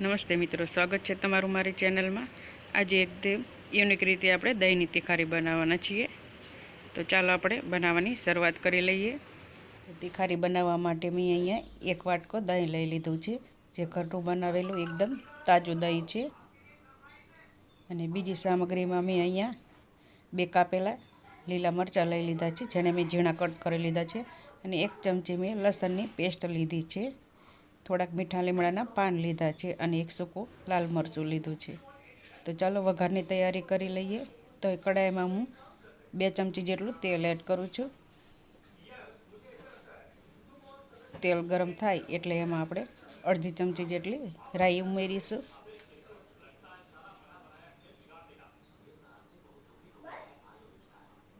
નમસ્તે મિત્રો, સ્વાગત છે તમારું મારી ચેનલમાં. આજે એકદમ યુનિક રીતે આપણે દહીંની તિખારી બનાવવાના છીએ. તો ચાલો આપણે બનાવવાની શરૂઆત કરી લઈએ. તિખારી બનાવવા માટે મેં અહીંયા એક વાટકો દહીં લઈ લીધું છે. જે ઘરનું બનાવેલું એકદમ તાજું દહીં છે. અને બીજી સામગ્રીમાં મેં અહીંયા બે કાપેલા લીલા મરચાં લઈ લીધા છે, જેને મેં ઝીણા કટ કરી લીધા છે. અને એક ચમચી મેં લસણની પેસ્ટ લીધી છે. થોડાક મીઠા લીમડાના પાન લીધા છે અને એક સૂકું લાલ મરચું લીધું છે. તો ચાલો વઘારની તૈયારી કરી લઈએ. તો એ કડાઈમાં હું બે ચમચી જેટલું તેલ એડ કરું છું. તેલ ગરમ થાય એટલે એમાં આપણે અડધી ચમચી જેટલી રાઈ ઉમેરીશું.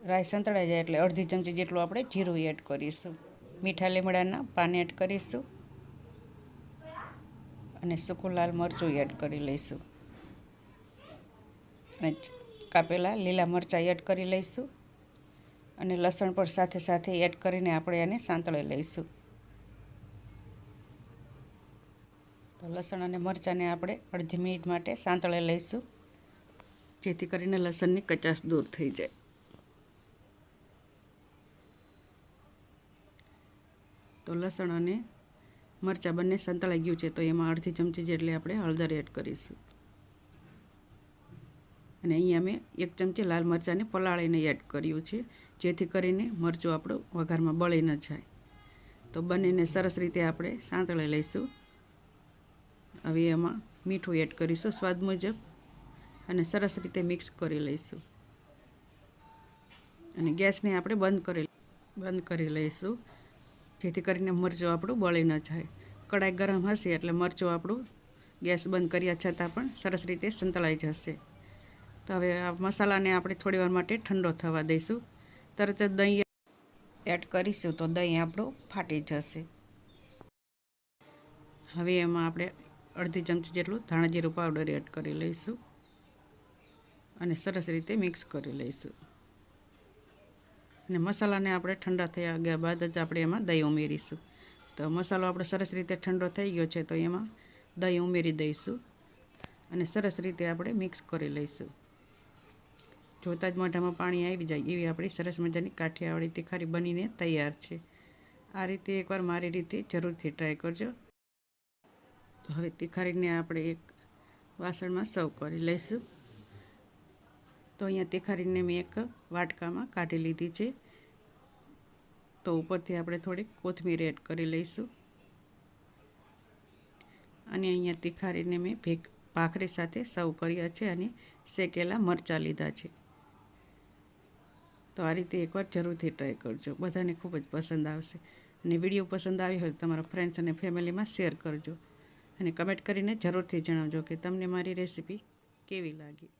રાઈ સંતળાઈ જાય એટલે અડધી ચમચી જેટલું આપણે જીરું એડ કરીશું. મીઠા લીમડાના પાન એડ કરીશું. અને સૂકું લાલ મરચું એડ કરી લઈશું. અને કાપેલા લીલા મરચાં એડ કરી લઈશું. અને લસણ પણ સાથે સાથે એડ કરીને આપણે એને સાંતળી લઈશું. તો લસણ અને મરચાંને આપણે અડધી મિનિટ માટે સાંતળી લઈશું. જેથી કરીને લસણની કચાશ દૂર થઈ જાય. તો લસણ અને મરચાં બંને સંતળાઈ ગયું છે, તો એમાં અડધી ચમચી જેટલી આપણે હળદર એડ કરીશું. અને અહીંયા મેં એક ચમચી લાલ મરચાંને પલાળીને એડ કર્યું છે, જેથી કરીને મરચું આપણું વઘારમાં બળી ન જાય. તો બંનેને સરસ રીતે આપણે સાંતળી લઈશું. હવે એમાં મીઠું એડ કરીશું સ્વાદ મુજબ અને સરસ રીતે મિક્સ કરી લઈશું. અને ગેસને આપણે બંધ કરી બંધ કરી લઈશું. જેથી કરીને મરચું આપણું બળી ન જાય. કડાઈ ગરમ હશે એટલે મરચું આપણું ગેસ બંધ કર્યા છતાં પણ સરસ રીતે સંતળાઈ જશે. તો હવે આ મસાલાને આપણે થોડી વાર માટે ઠંડો થવા દઈશું. તરત જ દહીં એડ કરીશું તો દહીં આપણું ફાટી જશે. હવે એમાં આપણે અડધી ચમચી જેટલું ધાણા જીરું પાવડર એડ કરી લઈશું. અને સરસ રીતે મિક્સ કરી લઈશું. અને મસાલાને આપણે ઠંડા થયા ગયા બાદ જ આપણે એમાં દહીં ઉમેરીશું. તો મસાલો આપણો સરસ રીતે ઠંડો થઈ ગયો છે તો એમાં દહીં ઉમેરી દઈશું અને સરસ રીતે આપણે મિક્સ કરી લઈશું. જોતાં જ મોઢામાં પાણી આવી જાય એવી આપણી સરસ મજાની કાઠિયાવાડી તિખારી બનીને તૈયાર છે. આ રીતે એકવાર મારી રીતે જરૂરથી ટ્રાય કરજો. તો હવે તિખારીને આપણે એક વાસણમાં સર્વ કરી લઈશું. તો અહીંયા તિખારીને મેં એક વાટકામાં કાઢી લીધી છે. તો ઉપરથી આપણે થોડીક કોથમીર એડ કરી લઈશું. અને અહીંયા તિખારીને મેં ભેગ ભાખરી સાથે સર્વ કર્યા છે અને શેકેલા મરચાં લીધા છે. તો આ રીતે એકવાર જરૂરથી ટ્રાય કરજો. બધાને ખૂબ જ પસંદ આવશે. અને વીડિયો પસંદ આવી હોય તો તમારા ફ્રેન્ડ્સ અને ફેમિલીમાં શેર કરજો. અને કમેન્ટ કરીને જરૂરથી જણાવજો કે તમને મારી રેસીપી કેવી લાગી.